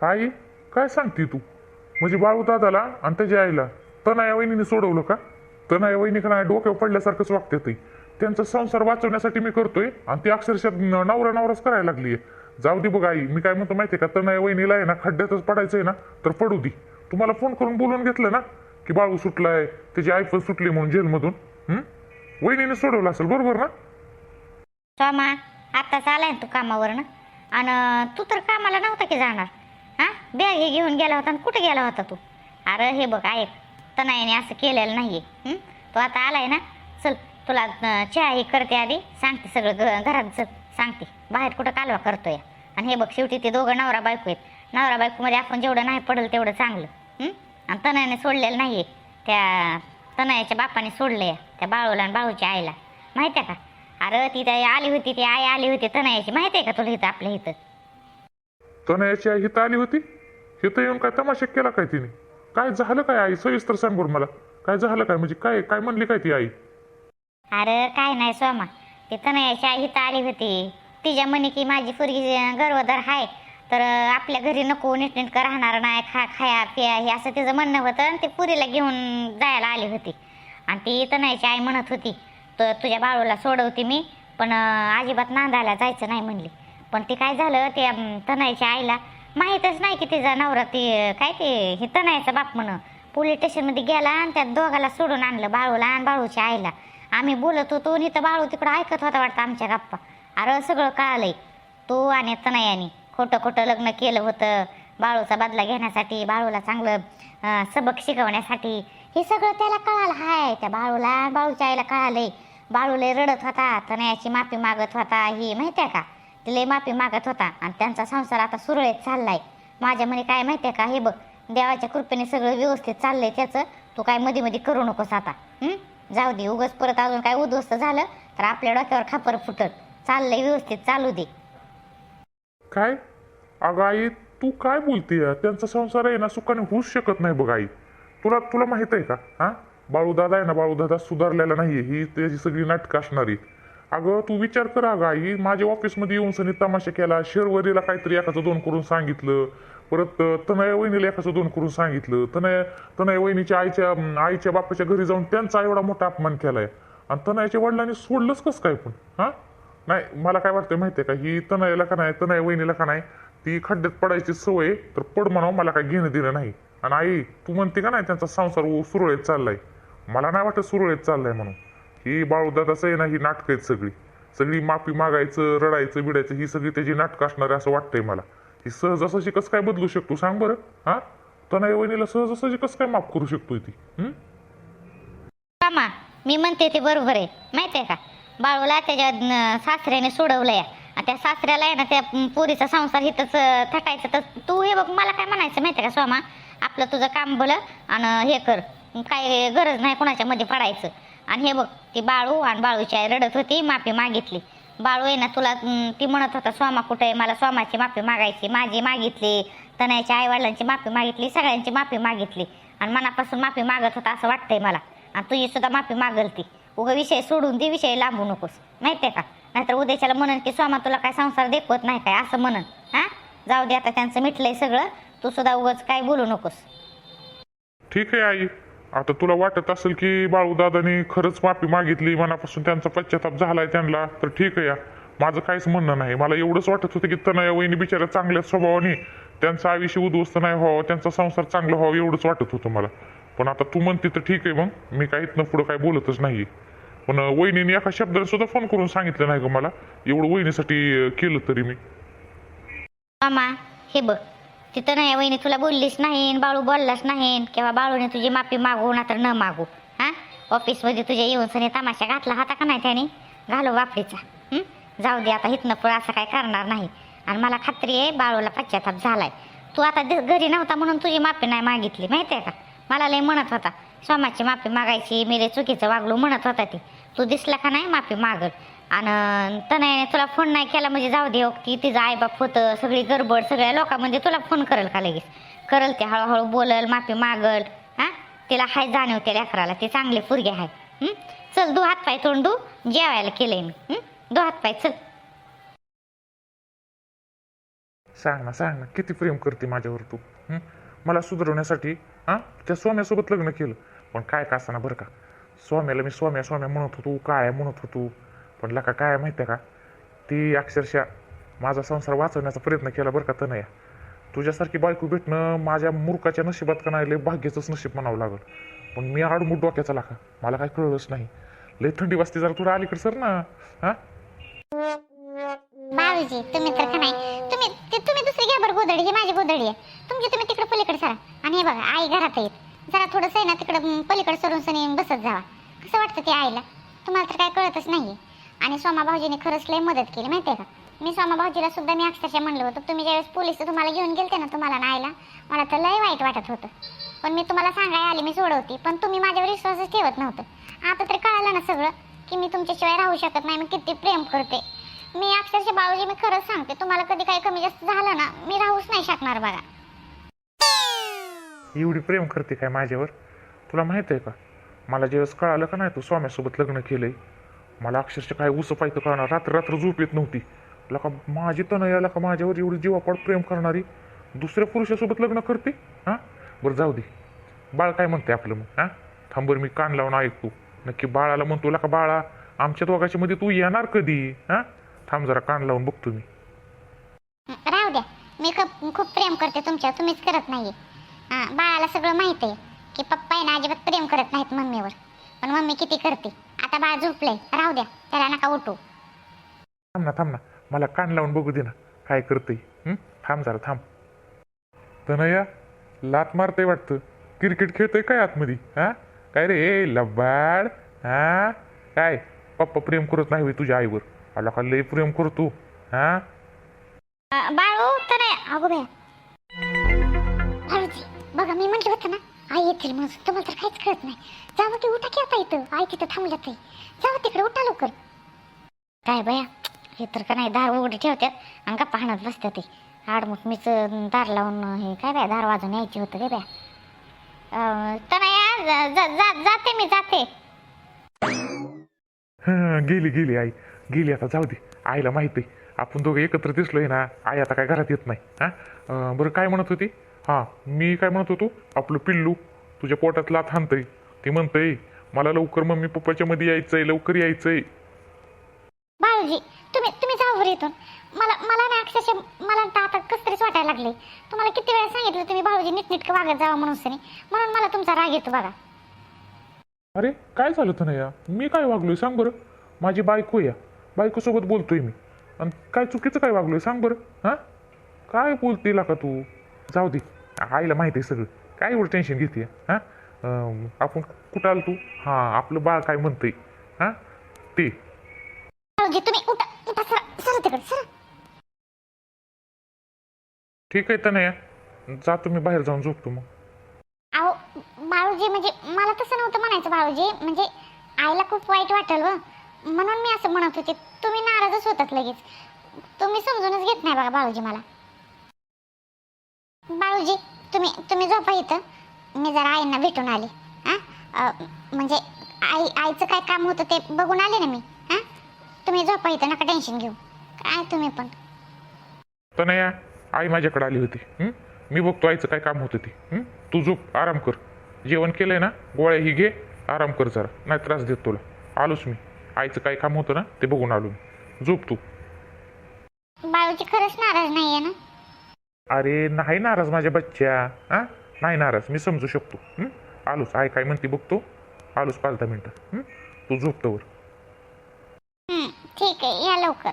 आई काय सांगते तू? म्हणजे बाळू दादाला आणि त्याच्या आईला तनाया वहिनीने सोडवलं का? तनाया वहिनी का नाही डोक्यावर पडल्यासारखंच वागते ते. त्यांचा संसार वाचवण्यासाठी मी करतोय आणि ती अक्षरशः नवरा नवराच करायला लागलीये जाऊ दे बघ आई मी काय म्हणतो माहितीये का? तनाया वहिनीला आहे ना खड्ड्यातच पडायचंय ना तर पडू दे. तुम्हाला फोन करून बोलून घेतलं ना की बाळू सुटलाय त्याची आई पण सुटली म्हणून जेलमधून हम्म वहिनीने सोडवलं असेल बरोबर ना? स्वामा आत्ताच आलाय ना कामावर ना आणि तू तर कामाला नव्हता की जाणार? हां? बॅग हे घेऊन गेला होता आणि कुठे गेला होता तू? अरे हे बघ ऐक तनाईने असं केलेलं नाही आहे तू आता आला आहे ना? चल तुला चहा ही करते आधी. सांगते सगळं ग- घरात. चल सांगते. बाहेर कुठं कालवा करतो या आणि हे बघ शेवटी ते दोघं नवरा बायको आहेत. नवरा बायकोमध्ये आपण जेवढं नाही पडलं तेवढं चांगलं. आणि तनयाने सोडलेलं नाही आहे त्या तनयाच्या बापाने या त्या बाळूला आणि बाळूच्या आईला. माहिती आहे का? अरे ती त्या आली होती ती आई आली होती तनयाची माहिती आहे का तुला इथं आपल्या इथं? तनयाची आई हिथं आली होती? हिथं येऊन काय तमाशा केला काय तिने? काय झालं काय आई? सविस्तर सांग बरं मला. काय झालं काय? म्हणजे काय काय म्हणली काय ती आई? अरे काय नाही सोमा. ती तनयाची आई इथं आली होती. तिच्या म्हणे की माझी पोरगी गर्वधर आहे. तर आपल्या घरी नको नीटनेटकं राहणार नाही खा खाया पिया हे असं तिचं म्हणणं होतं आणि ते पुरीला घेऊन जायला आली होती. आणि ती तनयाची आई म्हणत होती तर तुझ्या बाळूला सोडवते मी पण अजिबात नांदायला जायचं नाही म्हणली. पण ते काय झालं ते अं, आईला माहीतच नाही की तिचा नवरा ते काय ते हे तनयाचा बाप म्हण पोलीस स्टेशनमध्ये गेला आणि त्या दोघाला सोडून आणलं बाळूला आणि बाळूच्या आईला. आम्ही बोलत होतो नि तर बाळू तिकडं ऐकत होता वाटतं आमच्या गप्पा. अरे सगळं कळालंय. तू आणि तनयानी खोटं खोटं लग्न केलं होतं. बाळूचा बदला घेण्यासाठी बाळूला चांगलं सबक शिकवण्यासाठी. हे सगळं त्याला कळालं. हाय त्या बाळूला बाळूच्या आईला कळालंय. बाळूला रडत होता तनयाची माफी मागत होता. ही माहिती आहे का? तिला माफी मागत होता आणि त्यांचा संसार आता सुरळीत चाललाय. माझ्या म्हणे काय माहिती आहे का? हे बघ देवाच्या कृपेने सगळं व्यवस्थित चाललंय त्याचं. तू काय मध्ये मध्ये करू नकोस आता. जाऊ दे उगस परत अजून काय उद्ध्वस्त झालं तर आपल्या डोक्यावर खापर फुटत चाललंय व्यवस्थित चालू दे. काय? अगं आई तू काय बोलते त्यांचा संसार आहे ना सुखाने होऊच शकत नाही बघ आई. तुला तुला माहीत आहे का? हा? बाळूदादा आहे ना बाळूदादा सुधारलेला नाहीये. ही त्याची सगळी नाटकं असणारी. अगं तू विचार कर अगं आई. माझ्या ऑफिसमध्ये येऊन सनी तमाशा केला. शेरवरीला काहीतरी एकाचं दोन करून सांगितलं. परत तनया वहिनीला एकाचं दोन करून सांगितलं. तनया तनया वहिनीच्या आईच्या आईच्या बापाच्या घरी जाऊन त्यांचा एवढा मोठा अपमान केलाय. आणि तनयाच्या वडिलांनी सोडलंच कसं काय पण? हा? नाही मला काय वाटतं माहितीये का? ही तनयाला का नाही तनया वहिनीला का नाही ती खड्ड्यात पडायची सवय आहे, तर पड म्हणावं मला काय घेणं दिलं नाही. आणि आई तू म्हणते का नाही त्यांचा संसार सुरळीत चाललाय. मला नाही वाटत सुरळीत चाललाय म्हणून. ही बाळूदादाचं आहे ना ही नाटकं आहेत सगळी. सगळी माफी मागायचं रडायचं बिडायचं ही सगळी त्याची नाटकं असणार असं वाटतंय मला. ही सहजासहजी कसं काय बदलू शकतो सांग बरं हा? तनाई वहिनीला सहजासहजी कसं काय माफ करू शकतोय ती मामा मी म्हणते ते बरोबर आहे. माहिती आहे का? बाळूला त्याच्या सासऱ्याने सोडवलंय. या त्या सासऱ्याला आहे ना त्या पोरीचा संसार हिथंच थकायचं थटायचं. तर तू हे बघ मला काय म्हणायचं माहिती आहे का स्वामा आपलं तुझं काम भलं आणि हे कर. काय गरज नाही कोणाच्या मध्ये पडायचं. आणि हे बघ ती बाळू आणि बाळूची आई रडत होती माफी मागितली. बाळू आहे ना तुला ती म्हणत होता स्वामा कुठे आहे? मला स्वामाची माफी मागायची माझी मागितली. तनयाच्या आईवडिलांची माफी मागितली सगळ्यांची माफी मागितली. आणि मनापासून माफी मागत होता असं वाटतंय मला. आणि तुझी सुद्धा माफी मागल ती. उगा विषय सोडून दे विषय लांबू नकोस. माहितीये का? नाहीतर उद्याच्याला म्हणन की स्वामा तुला काय संसार देखवत नाही काय? असं म्हणन. हा? जाऊ दे आता त्यांचं मिटलंय सगळं. तू सुद्धा उगाच काय बोलू नकोस. ठीक आहे आई. आता तुला वाटत असेल की बाळूदादानी खरंच माफी मागितली मनापासून त्यांचा पश्चाताप झालाय त्यांना तर ठीक आहे या. माझं काहीच म्हणणं नाही. मला एवढंच वाटत होतं की तनया वहिनी बिचाऱ्या चांगल्या स्वभावाने त्यांचं आयुष्य उद्ध्वस्त नाही व्हावं त्यांचा संसार चांगला व्हावा एवढंच वाटत होतं मला. पण आता तू म्हणते तर ठीक आहे मग. मी काही इथनं पुढं काय बोलतच नाही पण वहिनीने एका शब्दाने सुद्धा फोन करून सांगितलं नाही का मला. एवढं वहिनीसाठी केलं तरी मी. मामा हे बघ. तिथं नाही वहिनी तुला बोललीच नाही बाळू बोललाच नाही किंवा बाळूने तुझी माफी मागू ना तर न मागू. हा? ऑफिसमध्ये तुझ्या येऊन सनी तमाशा घातला होता का नाही त्याने? घालो बापडीचा जाऊ दे आता इथनं पुढं असं काय करणार नाही. आणि मला खात्री आहे बाळूला पश्चाताप झालाय. तू आता दि- घरी नव्हता म्हणून तुझी माफी नाही मागितली माहिती आहे का? मला लय म्हणत होता स्वामाची माफी मागायची मी लय चुकीचं वागलो म्हणत होता ती. तू दिसला का नाही माफी मागल आणि तनयाने तुला फोन नाही केला म्हणजे जाऊ दे हो, की तिचं आईबाप होतं सगळी गडबड सगळ्या लोकांमध्ये तुला फोन करेल का लगेच? करल ते हळूहळू बोलल माफी मागल हा? तिला हाय जाणीव त्या लेकराला ते चांगले पुरगी आहे चल दू हात पाय तोंडू जेवायला केलंय मी दू हात पाय चल. सांग ना सांग ना किती प्रेम करते माझ्यावर तू मला सुधारवण्यासाठी हां? त्या स्वाम्यासोबत लग्न केलं पण काय का असताना बरं का? स्वाम्याला मी स्वाम्या स्वाम्या म्हणत होतो काय म्हणत होतो? पण लका काय माहिती आहे का? ती अक्षरशः माझा संसार वाचवण्याचा प्रयत्न केला बरं का तनया तुझ्यासारखी बायको भेटणं माझ्या मूर्खाच्या नशिबात का नाही? लय भाग्याचंच नशीब म्हणावं लागल. पण मी आडमुठ डोक्याचा लाखा. मला काय कळलंच नाही. लय थंडी वाजते जरा तुला अलीकडे सर ना. हा? भाऊजी तुम्ही तर का नाही? तुम्ही ते तुम्ही दुसरी घ्या बरं गोधडी. ही माझी गोधडी आहे. तुमची तुम्ही तिकडे पलीकडे सरा. आणि हे बघा आई घरात येत जरा थोडंसं आहे ना तिकडं पलीकडे सरून सनी बसत जावा. कसं वाटतं ते आईला? तुम्हाला तर काय कळतच नाहीये. आणि सोमा भाऊजीने खरंच लय मदत केली माहितीये का? मी सोमा भाऊजीला सुद्धा मी अक्षरशः म्हणलं होतं तुम्ही ज्यावेळेस पोलीस तुम्हाला घेऊन गेलते ना तुम्हाला ना मला तर लय वाईट वाटत होतं. पण मी तुम्हाला सांगायला आली मी सोडवती पण तुम्ही माझ्यावर विश्वासच ठेवत नव्हतं. आता तर कळालं ना सगळं की मी तुमच्याशिवाय राहू शकत नाही मी किती प्रेम करते. मी अक्षरशः बाळूजी मी खरंच सांगते तुम्हाला कधी काही कमी जास्त झालं ना मी राहूच नाही शकणार बघा. एवढी प्रेम करते काय माझ्यावर? तुला माहीत आहे का? मला ज्यावेळेस कळालं का नाही तू स्वाम्यासोबत लग्न केलंय? मला अक्षरशः काय उस पाहिजे कळणार रात्र रात्र झोप येत नव्हती. लका माझी तनयाला का माझ्यावर एवढी जीवापाड प्रेम करणारी? दुसऱ्या पुरुषासोबत लग्न करते? हां? बरं जाऊ दे. बाळ काय म्हणते आपलं मग? हां? थांबर मी कान लावून ऐकतो नक्की बाळाला म्हणतो का बाळा आमच्या दोघाच्या मध्ये तू येणार कधी? हां? थांब जरा कान लावून बघतो मी. राहू द्या मी खूप खूप प्रेम करते तुमच्या तुम्हीच करत नाही हां बाळाला सगळं माहीत आहे की पप्पा आहे ना अजिबात प्रेम करत नाहीत मम्मीवर. पण मम्मी किती करते? आता बाळ झोपलंय. राहू द्या. त्याला नका उठू. थांब ना थांब ना. मला कान लावून बघू दे ना. काय करतंय? हं? थांब जरा थांब. तनया लात मारतंय वाटतं. क्रिकेट खेळतोय काय आतमध्ये? हा? काय रे? लबाड. हा? काय? पप्पा प्रेम करत नाही तुझ्या आईवर. आला का लय प्रेम करतो. हा? बाळू तर नाही अगो बाया. बघा मी म्हटलं होतं ना आई येतील म्हणून तुम्हाला तर काहीच कळत नाही. जावं की उठा की आता इथं. आई तिथं थांबलं ते जावं तिकडे उठा लवकर. काय बया? हे तर का नाही दार उघडे ठेवतात आणि का पाहण्यात बसतात ते. आडमुठ मीच दार लावून हे काय बाय दार वाजून यायची होतं काय बाय. तर नाही जाते मी जाते. गेली गेली आई. गेली आता जाऊ दे. आईला माहिती आहे. आपण दोघं एकत्र दिसलोय ना आई आता काय घरात येत नाही. हा? बरं काय म्हणत होती? हां मी काय म्हणत होतो? आपलं पिल्लू तुझ्या पोटात लाथ हाणतंय. ती म्हणतंय मला लवकर मम्मी पप्पाच्या मध्ये यायचंय लवकर यायचंय. बाळूजी तुम्ही तुम्ही जाऊ बरं इथून. मला मला ना अक्षरशः मला तर आता कसं तरीच वाटायला लागले तुम्हाला किती वेळा सांगितलं तुम्ही बाळूजी नीटनीटकं वागत जावा म्हणून सनी. म्हणून मला तुमचा राग येतो बघा. अरे काय झालं तर या मी काय वागलोय सांग बरं. माझी बायको या. बायकोसोबत बोलतोय मी. आणि काय चुकीचं काय वागलोय सांग बरं हां? काय बोलते का तू? जाऊ दे. आईला माहिती आहे सगळं. काय एवढं टेन्शन घेते? हां? आपण कुठं आलो तू? हां आपलं बाळ काय म्हणतंय? हां? ते. बाळूजी तुम्ही उठा उठा सरा सरा तिकडे सरा. ठीक आहे तर नाही जातो मी बाहेर जाऊन झोपतो मग. अहो बाळूजी म्हणजे मला तसं नव्हतं म्हणायचं बाळूजी. म्हणजे आईला खूप वाईट वाटेल व. म्हणून मी असं म्हणत होते. तुम्ही नाराजच होतात लगेच. तुम्ही समजूनच घेत नाही बघा बाळूजी मला. बाळूजी तुम्ही तुम्ही झोपा इथं. मी जरा आईंना भेटून आले. हां? म्हणजे आई आईचं काय काम होतं ते बघून आले ना मी. हां? तुम्ही झोपा इथं नका टेन्शन घेऊ. काय तुम्ही पण. या, आई माझ्याकडे आली होती. हं? मी बघतो आईचं काय काम होतं ते. हं? तू झोप आराम कर. जेवण केलंय ना गोळ्या ही घे आराम कर जरा. नाही त्रास देत तुला. आलोच मी. आईचं काय काम होतं ना ते बघून आलो मी. झोप तू. बाळूजी खरंच नाराज नाही आहे ना? अरे नाही नाराज माझ्या बच्च्या. हा नाही नाराज मी समजू शकतो. आलोच आई काय म्हणते बघतो आलोच पाच दहा मिनटं. तू झोपतोवर ठीक आहे या लवकर.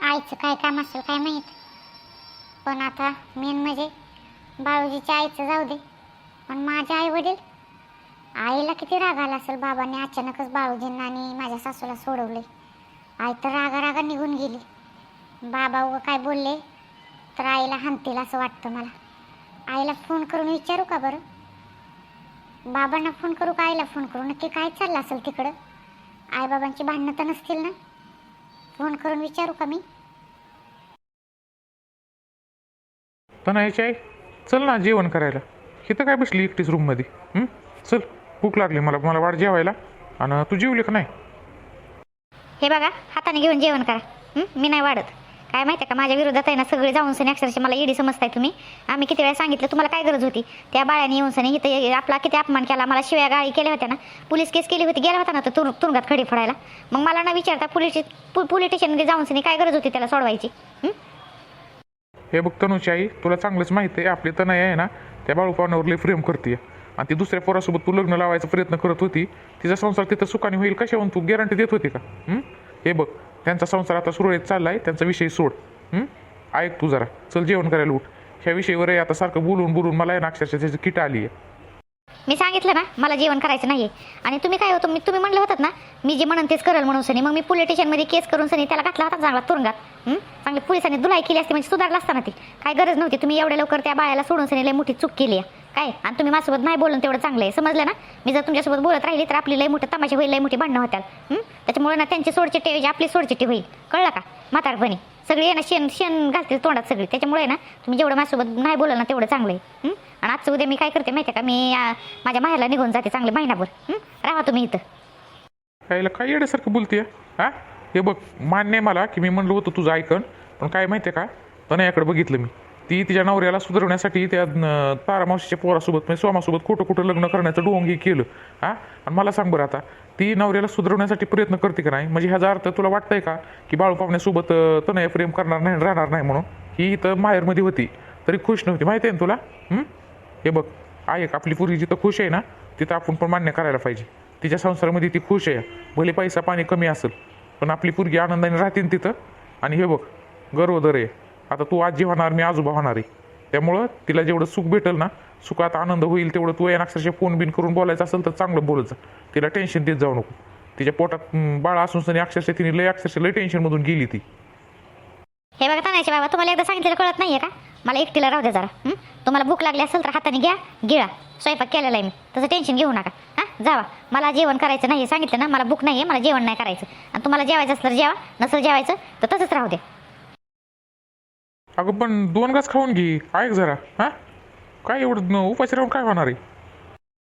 आईचं काय काम असेल काय माहीत? पण आता मेन म्हणजे बाळूजीच्या आईचं जाऊ दे. पण माझे आई वडील आईला किती राग आला असेल बाबांनी? अचानकच बाळूजींना आणि माझ्या सासूला सोडवले आई तर रागा रागा निघून गेली. बाबा उगं काय बोलले? तर आईला हाणतील असं वाटतं मला. आईला फोन करून विचारू का बरं? बाबांना फोन करू का आईला फोन करू? नक्की काय चाललं असेल तिकडं? आईबाबांची भांडणं तर नसतील ना? फोन करून विचारू का मी? तनायची आई चल ना जेवण करायला. इथं काय बसली एकटीच रूममध्ये हं? चल भूक लागली मला. मला वाट जेवायला. आणि तू जेवली का नाही? हे बघा हाताने घेऊन जेवण करा. हं? मी नाही वाढत. काय माहिती आहे का माझ्या विरोधात आहे ना सगळे जाऊन सनी अक्षरशः मला ईडी समजताय तुम्ही. आम्ही किती वेळा सांगितलं तुम्हाला काय गरज होती? त्या बाळ्याने येऊन सनी इथं आपला किती अपमान केला मला शिव्या गाळी केल्या होत्या ना. पोलीस केस केली होती गेला होता ना तो तुरुंगात खडी फोडायला. मग मला ना विचारता पोलीस पोलीस स्टेशनमध्ये जाऊन सनी काय गरज होती त्याला सोडवायची? हे? बघ तनुची आई तुला चांगलंच माहिती आहे आपली तनय आहे ना त्या बाळू लई प्रेम करते आणि ती दुसऱ्या पोरासोबत तू लग्न लावायचा प्रयत्न करत होती तिचा संसार तिथं सुखाने होईल कशावरून तू गॅरंटी देत होती का? हे बघ त्यांचा संसार आता सुरळीत आहे त्यांचा विषय सोड. ऐक तू जरा. चल जेवण करायला उठ. ह्या विषयावर आता सारखं बोलून बोलून मला आहे ना अक्षरशः त्याची किट आली आहे मी सांगितलं ना मला जेवण करायचं नाही आणि तुम्ही काय होतं मी तुम्ही म्हणलं होतात ना मी जे म्हणून तेच करेल म्हणून सनी. मग मी पोलीस स्टेशनमध्ये केस करून सनी त्याला घातला होता चांगला तुरुंगात. चांगली पोलिसांनी दुलाई केली असते म्हणजे सुधारला असताना ती. काय गरज नव्हती. तुम्ही एवढ्या लवकर त्या बाळाला सोडून सनी लई मोठी चूक केली आहे. काय? आणि तुम्ही माझ्यासोबत नाही बोलून तेवढं चांगलं आहे. समजलं ना? मी जर तुमच्यासोबत बोलत राहिली तर आपली लई मोठं तमाशा होईल लई मोठी भांडणं होत्याल त्याच्यामुळे ना त्यांची सोडचिट्टी ऐवजी आपली सोडचिट्टी होईल. कळलं का? म्हातारपणी सगळी आहे ना शेण शेण घालतील तोंडात सगळी. त्याच्यामुळे ना तुम्ही जेवढं माझ्यासोबत नाही बोलाल ना तेवढं चांगलं आहे. आणि आजचं उद्या मी काय करते माहिती आहे का? मी माझ्या माहेरला निघून जाते चांगले महिनाभर. राहा तुम्ही इथं. कायला काय येण्यासारखं बोलते हा? हे बघ मान्य आहे मला की मी म्हणलो होतो तुझं ऐकण पण काय माहिती आहे का? तनयाकडे बघितलं मी. ती तिच्या नवऱ्याला सुधारवण्यासाठी त्या तारामावशीच्या पोरासोबत म्हणजे सोमासोबत खोटं खोटं लग्न करण्याचं डोंगी केलं. हा? आणि मला सांग बरं आता ती नवऱ्याला सुधारवण्यासाठी प्रयत्न करते का नाही? म्हणजे ह्याचा अर्थ तुला वाटतंय का की बाळू पाहुण्यासोबत प्रेम करणार नाही राहणार नाही म्हणून? ही इथं माहेरमध्ये होती तरी खुश नव्हती. माहिती आहे ना तुला? हे? बघ ऐक आपली पूर्वी जिथं खुश आहे ना तिथं आपण पण मान्य करायला पाहिजे. तिच्या संसारामध्ये ती खुश आहे. भले पैसा पाणी कमी असेल पण आपली पोरगी आनंदाने राहते तिथं. आणि हे बघ गर्वदर आहे. आता तू आजी होणार मी आजोबा होणार आहे. त्यामुळं तिला जेवढं सुख भेटेल ना सुखात आनंद होईल तेवढं तू येणार अक्षरशः फोन बिन करून बोलायचं असेल तर चांगलं बोलायचं तिला टेन्शन देत जाऊ नको. तिच्या पोटात बाळ असून सनी अक्षरशः तिने लय अक्षरशः लय टेन्शनमधून गेली ती. हे बघा तानायचे बाबा तुम्हाला एकदा सांगितलं कळत नाहीये का? मला एकटीला राहू दे जरा हं? तुम्हाला भूक लागली असेल तर हाताने घ्या गिळा. स्वयंपाक केलेला आहे मी. तसं टेन्शन घेऊ नका. हां? जावा. मला जेवण करायचं नाही सांगितलं ना मला भूक नाही आहे मला जेवण नाही करायचं. आणि तुम्हाला जेवायचं असलं तर जेवा नसेल जेवायचं तर तसंच राहू द्या. अगं पण दोन घास खाऊन घे. ऐक जरा. हा? काय एवढं उपाशी राहून काय होणार आहे?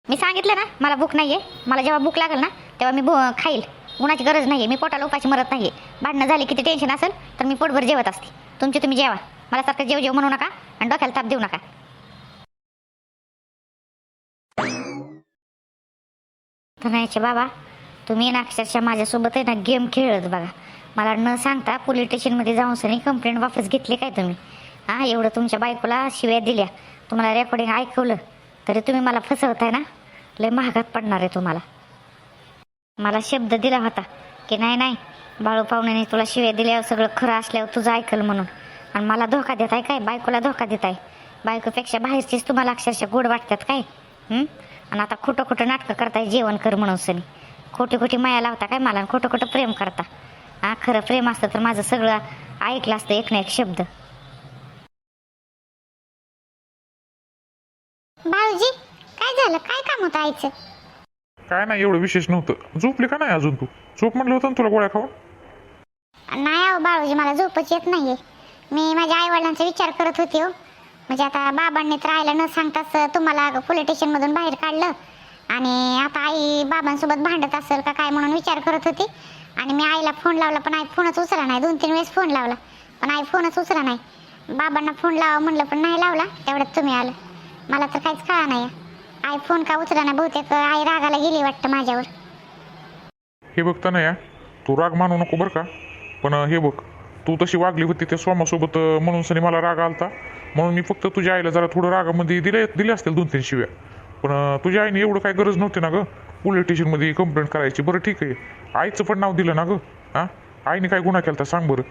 मी सांगितलं ना मला भूक नाही आहे मला जेव्हा भूक लागेल ना तेव्हा मी भू खाईल. गुणाची गरज नाही आहे मी पोटाला उपाशी मरत नाही आहे भांडणं झाली किती टेन्शन असेल तर मी पोटभर जेवत असते. तुमचे तुम्ही जेवा. मला सारखं जेव जेव म्हणू नका आणि डोक्याला ताप देऊ नका. धनायचे बाबा तुम्ही ना अक्षरशः माझ्यासोबत आहे ना गेम खेळत बघा. मला न सांगता पोलीस स्टेशनमध्ये जाऊन सनी कंप्लेंट वापस घेतली काय तुम्ही? हां एवढं तुमच्या बायकोला शिव्या दिल्या. तुम्हाला रेकॉर्डिंग ऐकवलं तरी तुम्ही मला फसवताय ना? लय महागात पडणार आहे तुम्हाला. मला शब्द दिला होता की नाही नाही बाळू पाहुण्याने तुला शिव्या दिल्यावर सगळं खरं असल्यावर तुझं ऐकल म्हणून. आणि मला धोका देत आहे काय? बायकोला धोका देत आहे. बायकोपेक्षा बाहेरचीच तुम्हाला अक्षरशः गोड वाटतात काय? आणि आता खोटं खोटं नाटकं करताय जेवण कर म्हणून सनी. खोटी खोटी माया लावता काय मला? आणि खोटं खोटं प्रेम करता. हा खरं प्रेम असतं तर माझं सगळं ऐकलं असतं एक ना एक शब्द. भाऊजी काय झालं? काय काम होतं आईचं? काय नाही एवढं विशेष नव्हतं. झोपली का नाही अजून तू? झोप म्हणलं होतं ना तुला गोळ्या खाऊन नाही अहो बाळूजी मला झोपच येत नाहीये. मी माझ्या आई वडिलांचा विचार करत होते हो. म्हणजे आता बाबांनी तर आईला न सांगताच तुम्हाला पोलीस स्टेशनमधून बाहेर काढलं. आणि आता आई बाबांसोबत भांडत असेल का काय म्हणून विचार करत होती. आणि मी आईला फोन लावला पण आई फोनच उचला नाही. दोन तीन वेळेस फोन लावला पण आई फोनच उचला नाही. बाबांना फोन लावा म्हणलं पण नाही लावला. तेवढ्यात तुम्ही आलं. मला तर काहीच कळा नाही. आई फोन का उचला नाही बहुतेक? आई रागाला गेली वाटतं माझ्यावर. हे बघता ना या तू राग मानू नको बरं का. पण हे बघ तू तशी वागली होती त्या स्वामासोबत म्हणून सनी मला राग आलता. म्हणून मी फक्त तुझ्या आईला जरा थोडं रागामध्ये दिले दिले असतील दोन तीन शिव्या. पण तुझ्या आईने एवढं काय गरज नव्हती ना गं. पोलीस स्टेशनमध्ये कंप्लेंट करायची. बरं ठीक आहे. आईचं पण नाव दिलं ना गं? हां? आईने काय गुन्हा केला सांग बरं.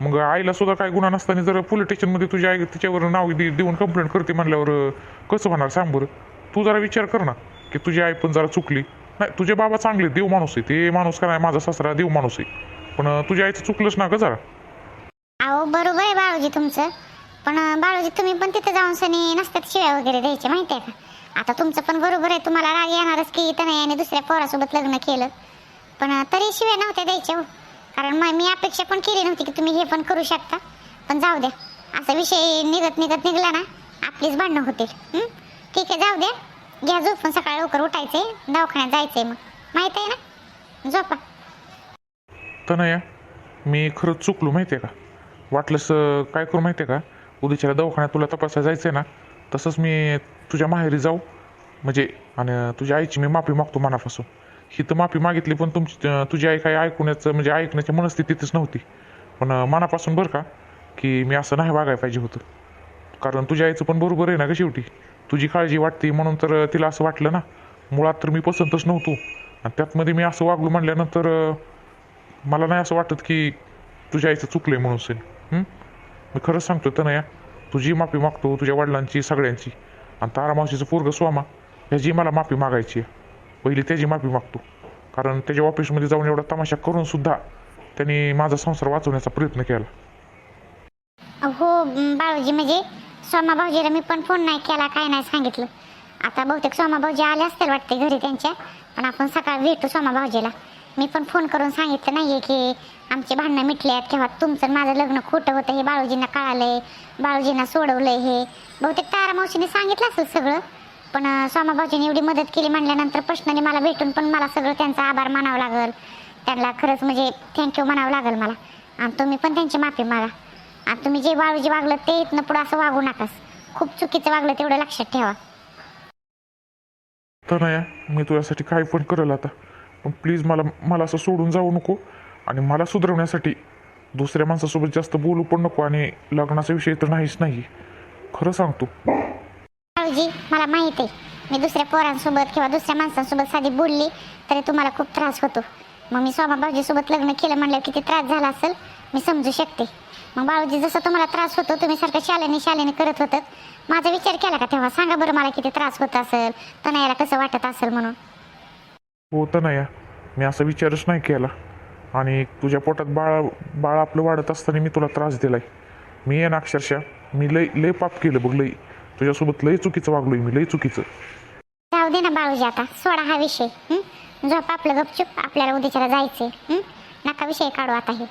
मग आईला सुद्धा काय गुन्हा नसताना जर पोलीस स्टेशनमध्ये तुझी आई तिच्यावर नाव दे देऊन कंप्लेंट करते म्हणल्यावर कसं होणार सांग बरं? तू जरा विचार कर ना की तुझी आई पण जरा चुकली. नाही तुझे बाबा चांगले देव माणूस आहे. ते माणूस का नाही माझा सासरा देव माणूस आहे. पण तुझ्या आईचं चुकलंच ना ग जरा. अहो बरोबर आहे बाळूजी तुमचं. पण बाळूजी तुम्ही पण तिथे जाऊन सनी नसतात शिव्या वगैरे द्यायचे माहिती आहे का? आता तुमचं पण बरोबर आहे. तुम्हाला राग येणारच की इथं नाही आणि दुसऱ्या पोरासोबत लग्न केलं. पण तरी शिव्या नव्हत्या द्यायच्या हो. कारण मग मी अपेक्षा पण केली नव्हती की तुम्ही हे पण करू शकता. पण जाऊ द्या. असा विषय निघत निघत निघला ना आपलीच भांडणं होतील. ठीक आहे जाऊ द्या. घ्या झोपून सकाळी लवकर उठायचंय. दवाखान्यात जायचंय मग. माहीत आहे ना? झोपा. तनया मी खरंच चुकलो माहिती आहे का? वाटलंस काय करू माहिती आहे का? उद्याच्या दवाखान्यात तुला तपासायला जायचं ना? तसंच मी तुझ्या माहेरी जाऊ. म्हणजे आणि तुझ्या आईची मी माफी मागतो मनापासून. ही तर माफी मागितली पण तुमची तुझी आई काही ऐकण्याचं म्हणजे ऐकण्याच्या मनस्थितीतच नव्हती. पण मनापासून बरं का की मी असं नाही वागायला पाहिजे होतं. कारण तुझ्या आईचं पण बरोबर आहे ना का शेवटी. तुझी काळजी वाटते म्हणून तर तिला असं वाटलं ना. मुळात तर मी पसंतच नव्हतो. आणि त्यातमध्ये मी असं वागलो म्हणल्यानंतर मला नाही असं वाटत की तुझ्या आईचं चुकलं आहे म्हणून सनी मी खरंच सांगतो तर नाही तुझी माफी मागतो तुझ्या वडिलांची सगळ्यांची. आणि तारा मावशीचं पोरग स्वामा ह्याची मला माफी मागायची आहे. पहिली त्याची माफी मागतो. कारण त्याच्या ऑफिसमध्ये जाऊन एवढा तमाशा करून सुद्धा त्यांनी माझा संसार वाचवण्याचा प्रयत्न केला. हो म, बाळूजी म्हणजे सोमा भाऊजीला मी पण फोन नाही केला काय नाही सांगितलं. आता बहुतेक सोमा भाऊजी आले असतील वाटते घरी त्यांच्या पण आपण सकाळी भेटू सोमा भाऊजीला. मी पण फोन करून सांगितलं नाहीये की आमची भांडणं मिटली आहेत किंवा तुमचं माझं लग्न खोटं होतं हे बाळूजींना कळालंय बाळूजींना सोडवलंय हे. बहुतेक तारा मावशीने सांगितलं असेल सगळं पण अं, एवढी मदत केली म्हणल्यानंतर प्रश्नाने मला भेटून पण मला सगळं त्यांचा आभार मानावं लागल. त्यांना खरंच म्हणजे थँक्यू म्हणावं लागेल मला. आणि तुम्ही पण त्यांची माफी मागा. आणि तुम्ही जे बाळूजी वागलं ते इथनं पुढं असं वागू नकास. खूप चुकीचं वागलं तेवढं लक्षात ठेवा. तर मी तुझ्यासाठी काय पण करेल आता. पण प्लीज मला मला असं सोडून जाऊ नको आणि मला सुधारवण्यासाठी दुसऱ्या माणसासोबत जास्त बोलू पण नको आणि लग्नाचा विषय तर नाहीच नाही. खरं सांगतो. बाळूजी मला माहीत आहे. मी दुसऱ्या पोरांसोबत किंवा दुसऱ्या माणसांसोबत साधी बोलली तरी तुम्हाला खूप त्रास होतो. मग मी सोमा भाऊजीसोबत लग्न केलं म्हणल्यावर किती त्रास झाला असेल मी समजू शकते. मग बाळूजी जसं तुम्हाला त्रास होतो तुम्ही सारखं शालेने शालेने करत होतात. माझा विचार केला का तेव्हा? सांगा बरं मला किती त्रास होत असेल तणायला कसं वाटत असेल म्हणून. हो तर नाही मी असा विचारच नाही केला. आणि तुझ्या पोटात बाळ बाळ आपलं वाढत असताना मी तुला त्रास दिलाय. मी आहे ना अक्षरशः मी लय लय पाप केलं बघ लय. तुझ्यासोबत लय चुकीचं वागलोय मी लय चुकीचं. जाऊ दे ना बाळूजी आता सोडा हा विषय झोप आपलं गपचूप आपल्याला उद्याच्याला जायचंय नका विषय काढू आता हे.